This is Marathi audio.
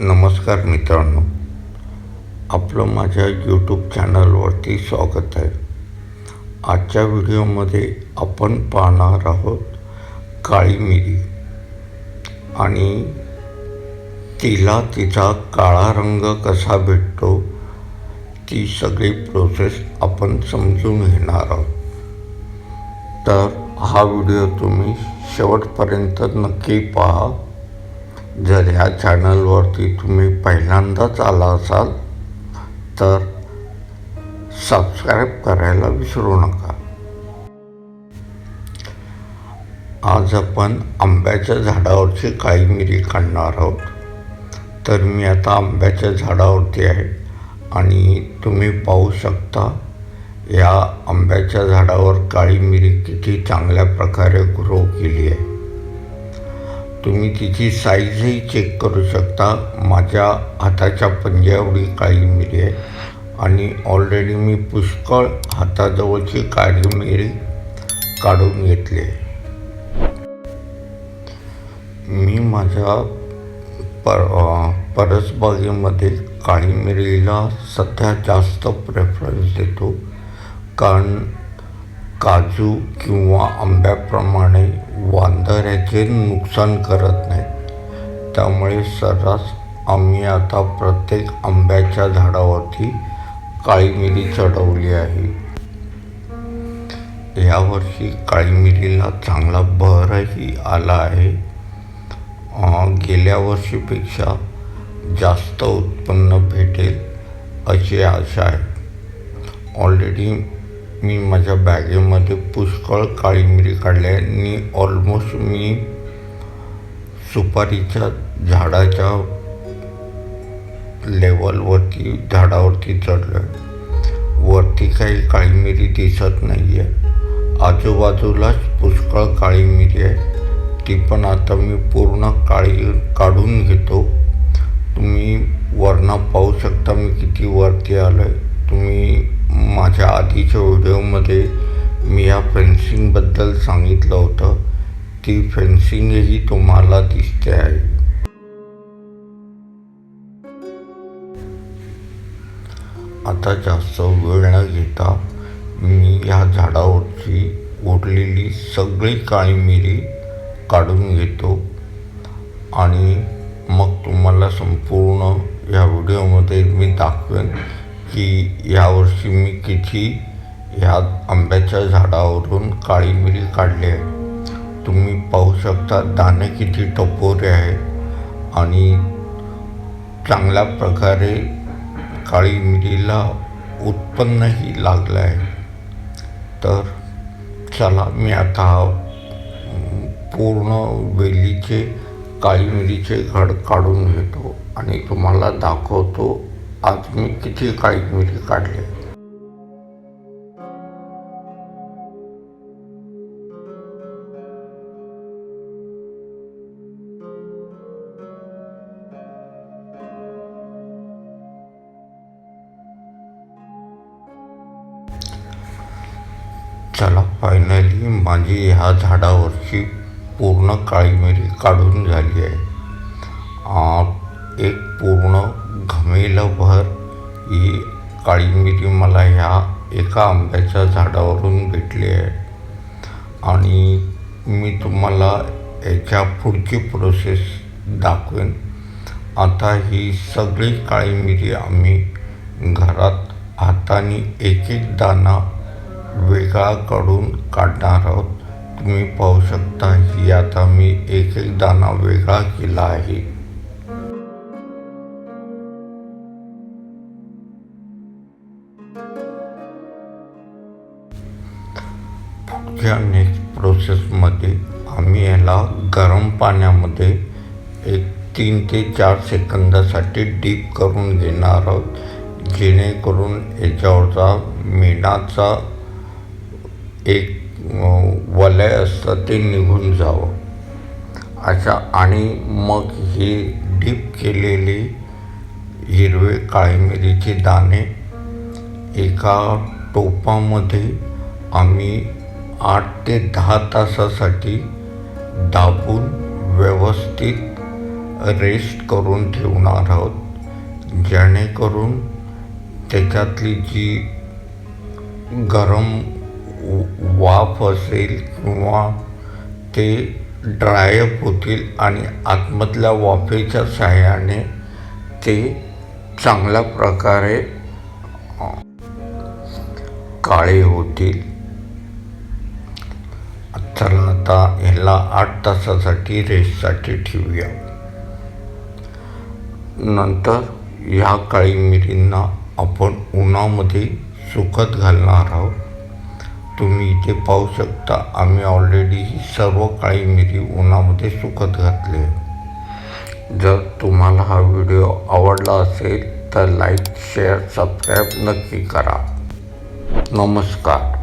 नमस्कार मित्रांनो आपलं माझ्या यूट्यूब चॅनलवरती स्वागत आहे. आजच्या व्हिडिओमध्ये आपण पाहणार आहोत काळी मिरी आणि तिला तिचा काळा रंग कसा भेटतो ती सगळी प्रोसेस आपण समजून घेणार आहोत. तर हा व्हिडिओ तुम्ही शेवटपर्यंत नक्की पहा. जर ह्या चॅनलवरती तुम्ही पहिल्यांदाच आला असाल तर सबस्क्राईब करायला विसरू नका. आज आपण आंब्याच्या झाडावरची काळी मिरी काढणार आहोत. तर मी आता आंब्याच्या झाडावरती आहे आणि तुम्ही पाहू शकता या आंब्याच्या झाडावर काळी मिरी किती चांगल्या प्रकारे ग्रो केली आहे. तुम्ही तिची साईजही चेक करू शकता. माझ्या हाताच्या पंजाएवढी काळी मिरी आहे. आणि ऑलरेडी मी पुष्कळ हाताजवळची काळी मिरी काढून घेतली आहे. मी माझ्या पर परसबागेमध्ये काळी मिरीला सध्या जास्त प्रेफरन्स देतो. कारण काजू किंवा आंब्याप्रमाणे वांदऱ्याचे नुकसान करत नाही त्यामुळे सर्रास आम्ही आता प्रत्येक आंब्याच्या झाडावरती काळी मिरी चढवली आहे. यावर्षी काळी मिरीला चांगला बहरही आला आहे. गेल्या वर्षीपेक्षा जास्त उत्पन्न भेटेल अशी आशा आहे. ऑलरेडी मी माझ्या बॅगेमध्ये पुष्कळ काळी मिरी काढली. आहे आणि ऑलमोस्ट मी सुपारीच्या झाडाच्या लेवलवरती झाडावरती चढलो आहे वरती काही काळी मिरी दिसत नाही आहे आजूबाजूलाच पुष्कळ काळी मिरी आहे. ती पण आता मी पूर्ण काळी काढून घेतो. तुम्ही वरनं पाहू शकता मी किती वरती आलो आहे तुम्ही माझ्या आधीच्या व्हिडिओमध्ये मी या फेन्सिंगबद्दल सांगितलं होतं. ती फेन्सिंगही तुम्हाला दिसते आहे. आता जास्त वेळ न घेता मी या झाडावरची उरलेली सगळी काळी मिरी काढून घेतो. आणि मग तुम्हाला संपूर्ण या व्हिडिओमध्ये मी दाखवेन की यावर्षी मी किती ह्या आंब्याच्या झाडावरून काळी मिरी काढली आहे. तुम्ही पाहू शकता दाणे किती टपोरे आहे आणि चांगल्या प्रकारे काळी मिरीला उत्पन्नही लागलं आहे. तर चला मी आता पूर्ण वेलीचे काळी मिरीचे घड काढून घेतो आणि तुम्हाला दाखवतो आज मी किती काळी मिरी काढले चला फायनली माझी ह्या झाडावरची पूर्ण काळी मिरी काढून झाली आहे. एक पूर्ण घमेलभर ही काळी मिरी मला ह्या एका आंब्याच्या झाडावरून भेटली आहे. आणि मी तुम्हाला याच्या पुढची प्रोसेस दाखवेन. आता ही सगळी काळी मिरी आम्ही घरात हाताने एक एक दाणा वेगळा काढून काढणार आहोत. तुम्ही पाहू शकता ही आता मी एक एक दाणा वेगळा केला आहे. प्रोसेसमध्ये आम्ही याला गरम पाण्यामध्ये एक तीन ते चार सेकंदासाठी डीप करून घेणार आहोत जेणेकरून याच्यावरचा मेणाचा एक वलय असतं ते निघून जावं. अशा आणि मग हे डीप केलेली हिरवे काळी मिरीचे दाणे एका टोपामध्ये आम्ही आठ ते दहा तासासाठी दाबून व्यवस्थित रेस्ट करून ठेवणार आहोत. जेणेकरून त्याच्यातली जी गरम वाफ असेल किंवा ते ड्रायअप होतील आणि आतमधल्या वाफेच्या सहाय्याने ते चांगल्या प्रकारे काळे होतील. चला आता ह्याला आठ तासासाठी रेस्टसाठी ठेवूया. नंतर ह्या काळी मिरींना आपण उन्हामध्ये सुकत घालणार आहोत. तुम्ही इथे पाहू शकता आम्ही ऑलरेडी ही सर्व काळी मिरी उन्हामध्ये सुकत घातली जर तुम्हाला हा व्हिडिओ आवडला असेल तर लाईक शेअर सबस्क्राईब नक्की करा. नमस्कार.